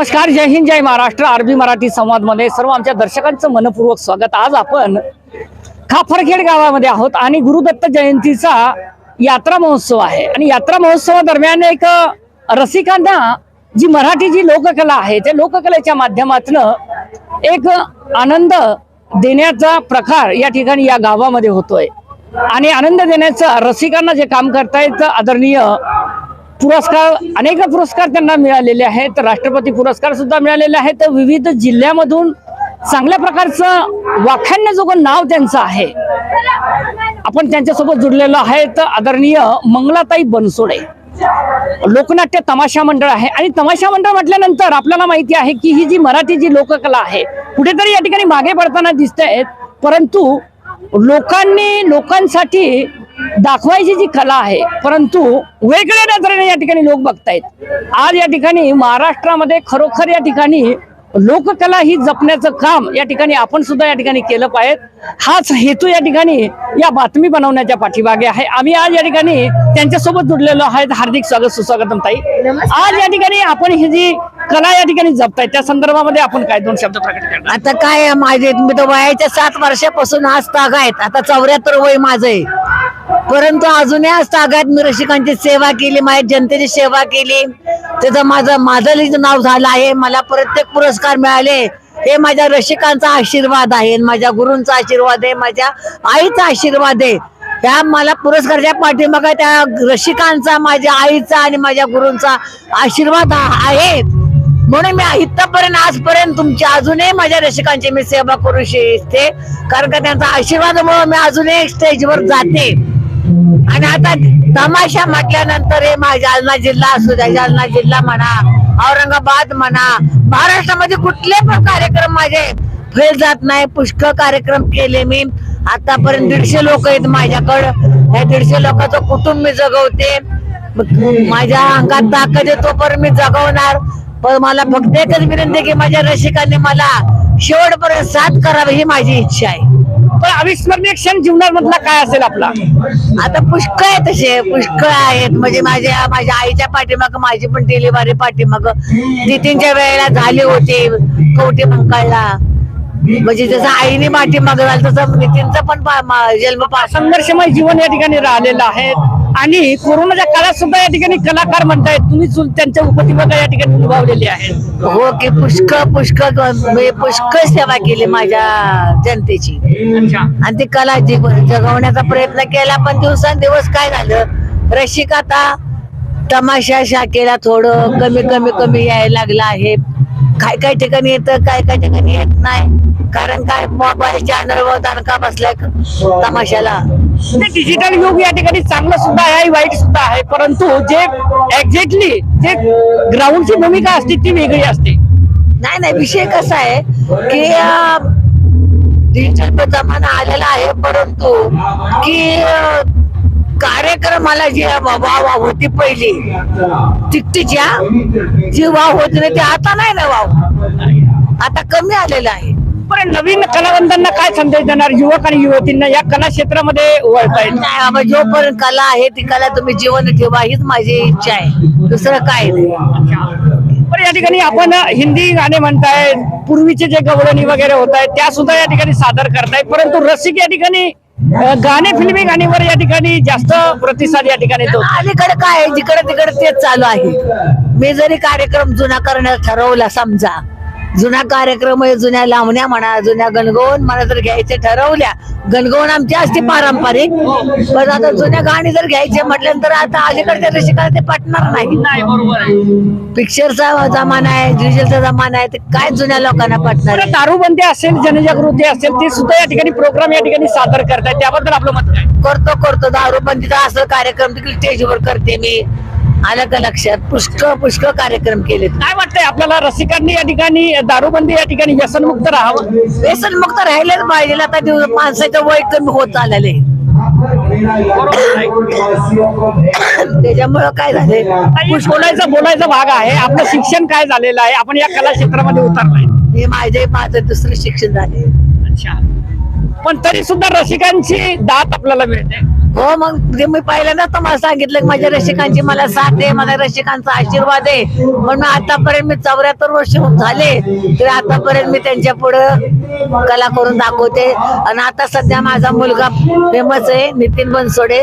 नमस्कार जय हिंद जय महाराष्ट्र. आरबी मराठी संवादमध्ये सर्व आमच्या दर्शकांचं मनपूर्वक स्वागत. आज आपण खाफरखेड गावामध्ये आहोत आणि गुरुदत्त जयंतीचा यात्रा महोत्सव आहे. आणि यात्रा महोत्सवादरम्यान एक रसिकांना जी मराठी जी लोककला आहे त्या लोककलेच्या माध्यमातून एक आनंद देण्याचा प्रकार या ठिकाणी या गावामध्ये होतोय. आणि आनंद देण्याचं रसिकांना जे काम करतायत आदरणीय पुरस्कार अनेक पुरस्कार त्यांना मिळालेले आहेत. राष्ट्रपती पुरस्कार सुद्धा मिळालेले आहेत. विविध जिल्ह्यामधून चांगल्या प्रकारचं वाखाणण्याजोगं नाव त्यांचं आहे. आपण त्यांच्यासोबत जुडलेलो आहे तर आदरणीय मंगलाताई बनसोडे. लोकनाट्य तमाशा मंडळ आहे. आणि तमाशा मंडळ म्हटल्यानंतर आपल्याला माहिती आहे की ही जी मराठी जी लोककला आहे कुठेतरी या ठिकाणी मागे पडताना दिसत आहेत परंतु लोकांनी लोकांसाठी दाखवायची जी कला आहे परंतु वेगळ्या नजरेने या ठिकाणी लोक बघतायत. आज या ठिकाणी महाराष्ट्रामध्ये खरोखर या ठिकाणी लोककला ही जपण्याचं काम या ठिकाणी आपण सुद्धा या ठिकाणी केलं पाहिजे. हाच हेतू या ठिकाणी या बातमी बनवण्याच्या पाठीमागे आहे. आम्ही आज या ठिकाणी त्यांच्यासोबत जुडलेलो आहेत. हार्दिक स्वागत सुस्वागतम ताई. आज या ठिकाणी आपण ही जी कला या ठिकाणी जपताय त्या संदर्भामध्ये आपण काय दोन शब्द प्रकट करणार? आता काय आहे माझे मी तर वयाच्या सात वर्षापासून आज ताग आहेत. आता चौऱ्याहत्तर वय माझं आहे. परंतु अजूनही आज तागात मी रसिकांची सेवा केली माझ्या जनतेची सेवा केली. त्याचं माझं माझं नाव झालं आहे. मला प्रत्येक पुरस्कार मिळाले. हे माझ्या रसिकांचा आशीर्वाद आहे माझ्या गुरूंचा आशीर्वाद आहे माझ्या आईचा आशीर्वाद आहे. ह्या मला पुरस्काराच्या पाठीमागे त्या रसिकांचा माझ्या आईचा आणि माझ्या गुरूंचा आशीर्वाद आहे. म्हणून मी इथपर्यंत आजपर्यंत तुमची अजूनही माझ्या रसिकांची मी सेवा करू शकते कारण का त्यांचा आशीर्वादामुळे मी अजूनही स्टेजवर जाते. आणि आता तमाशा म्हटल्यानंतर हे जालना जिल्हा असू द्या जालना जिल्हा म्हणा औरंगाबाद म्हणा महाराष्ट्रामध्ये कुठले पण कार्यक्रम माझे फेल जात नाही. पुष्कळ कार्यक्रम केले मी. आतापर्यंत दीडशे लोक आहेत माझ्याकडं. या दीडशे लोकांचं कुटुंब मी जगवते. माझ्या अंगात ताकद आहे तोपर्यंत मी जगवणार. पण मला फक्त एकच विनंती की माझ्या रसिकांनी मला शेवटपर्यंत साथ करावी ही माझी इच्छा आहे. पण अविस्मरणीय क्षण जीवनामधला काय असेल आपला? आता पुष्कळ आहे तसे पुष्कळ आहेत. म्हणजे माझ्या माझ्या आईच्या पाठीमाग माझी पण डिलिव्हरी पाठीमाग. नितीनच्या वेळेला झाली होती कवटे मंकाळला म्हणजे जसं आईने पाठीमाग झालं तसं नितीनचा पण जन्म संघर्षमय जीवन या ठिकाणी राहिलेलं आहे. आणि कोरोनाच्या काळात सुद्धा या ठिकाणी कलाकार म्हणतायत. तुम्ही त्यांच्या उपजीविका या ठिकाणी निभावलेली आहे हो की पुष्कळ पुष्कळ म्हणजे पुष्कळ सेवा केली माझ्या जनतेची. आणि ती कला जी- जगवण्याचा प्रयत्न केला पण दिवसांदिवस काय झालं? रसिक आता तमाशा शाखेला थोडं कमी कमी कमी यायला लागलं आहे. काय काय ठिकाणी येतं काय काय ठिकाणी येत नाही. कारण काय मोबाईल चॅनल वर दणका बसलाय तमाशाला. डिजिटल युग या ठिकाणी चांगलं सुद्धा आहे वाईट सुद्धा आहे. परंतु जे एक्झॅक्टली जे ग्राउंडची भूमिका असते ती वेगळी असते. नाही नाही विषय कसा आहे की डिजिटल जमाना आलेला आहे परंतु की कार्यक्रमाला जी वाव होती पहिली. तिकटीच्या जी वाव होती ना ती आता नाही ना वाव. आता कमी आलेलं आहे. पण नवीन कलावंतांना काय संदेश देणार युवक आणि युवतींना? या कला क्षेत्रामध्ये नाही बाबा जोपर्यंत कला आहे ती कला तुम्ही जीवन ठेवा हीच माझी इच्छा आहे. दुसरं काय नाही. पण या ठिकाणी आपण हिंदी गाणे म्हणताय पूर्वीचे जे गवळणी वगैरे होत आहेत त्या सुद्धा या ठिकाणी सादर करतायत परंतु रसिक या ठिकाणी गाणे फिल्मी गाणीवर या ठिकाणी जास्त प्रतिसाद या ठिकाणी देतो. अलीकडे काय जिकडे तिकडे तेच चालू आहे. मी जरी कार्यक्रम जुना करण्यास ठरवला समजा जुना कार्यक्रम आहे जुन्या लावण्या म्हणा जुन्या गणगवण मला जर घ्यायचे ठरवल्या गणगवण आमची असते पारंपरिक पण आता जुन्या गाणी जर घ्यायचे म्हटल्यानंतर आता अलीकडच्या रसिकाला ते पटणार नाही. पिक्चरचा जमाना आहे डिजिटलचा जमाना आहे ते काय जुन्या लोकांना पटणार दारूबंदी असेल जनजागृती असेल ते सुद्धा या ठिकाणी प्रोग्राम या ठिकाणी सादर करतायत. त्याबद्दल आपलं मत काय? करतो करतो. दारूबंदीचा असं कार्यक्रम देखील स्टेजवर करते मी. आलं का लक्षात? पुष्कळ पुष्कळ कार्यक्रम केले काय वाटतंय आपल्याला रसिकांनी या ठिकाणी दारूबंदी या ठिकाणी व्यसनमुक्त राहावं? व्यसन मुक्त राहिलेच पाहिजे आता दिवस माणसाचं वय कमी होत चालले त्याच्यामुळं काय झाले बोलायचा बोलायचा भाग आहे. आपलं शिक्षण काय झालेलं आहे? आपण या कला क्षेत्रामध्ये उतरलाय. हे माझे माझं दुसरं शिक्षण झाले अच्छा. पण तरी सुद्धा रसिकांची दात आपल्याला मिळते. हो मग ते मी पहिल्यांदा तुम्हाला सांगितलं की माझ्या रसिकांची मला साथ आहे मला रसिकांचा आशीर्वाद आहे म्हणून आतापर्यंत मी चौऱ्याहत्तर वर्ष झाले तर आतापर्यंत मी त्यांच्या पुढं कला करून दाखवते. आणि आता सध्या माझा मुलगा फेमस आहे नितीन बनसोडे.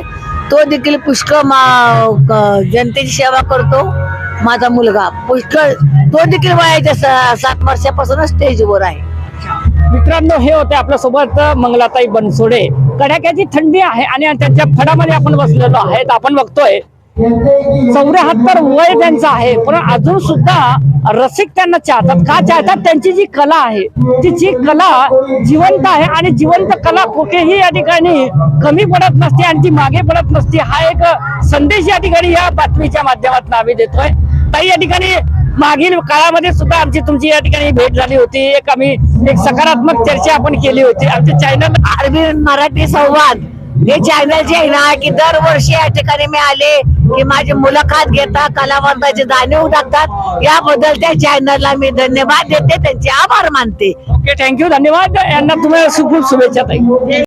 तो देखील पुष्कळ मा- जनतेची सेवा करतो माझा मुलगा. पुष्कळ तो देखील वयाच्या सा- सात वर्षापासूनच स्टेजवर आहे. मित्रांनो हे होते आपल्यासोबत मंगलाताई बनसोडे. कडाक्याची थंडी आहे आणि त्याच्या फडामध्ये आपण बसलेलो आहे आपण बघतोय. चौऱ्याहत्तर वय त्यांचं आहे पण अजून सुद्धा रसिक त्यांना चाहतात. का चाहतात? त्यांची जी कला आहे ती जी कला जिवंत आहे आणि जिवंत कला कुठेही या ठिकाणी कमी पडत नसते आणि ती मागे पडत नसते. हा एक संदेश या ठिकाणी या बातमीच्या माध्यमातून आम्ही देतोय. ताई या ठिकाणी मागील काळामध्ये सुद्धा आमची तुमची या ठिकाणी भेट झाली होती. एक आम्ही एक सकारात्मक चर्चा आपण केली होती. आमच्या चॅनल अरबी मराठी संवाद. हे चॅनल जे आहे ना की दरवर्षी या ठिकाणी मी आले की माझी मुलाखत घेता कलावंताची जाणीव टाकतात याबद्दल त्या चॅनलला मी धन्यवाद देते त्यांचे आभार मानते. ओके थँक्यू धन्यवाद. यांना तुम्हाला खूप खूप शुभेच्छा ताई.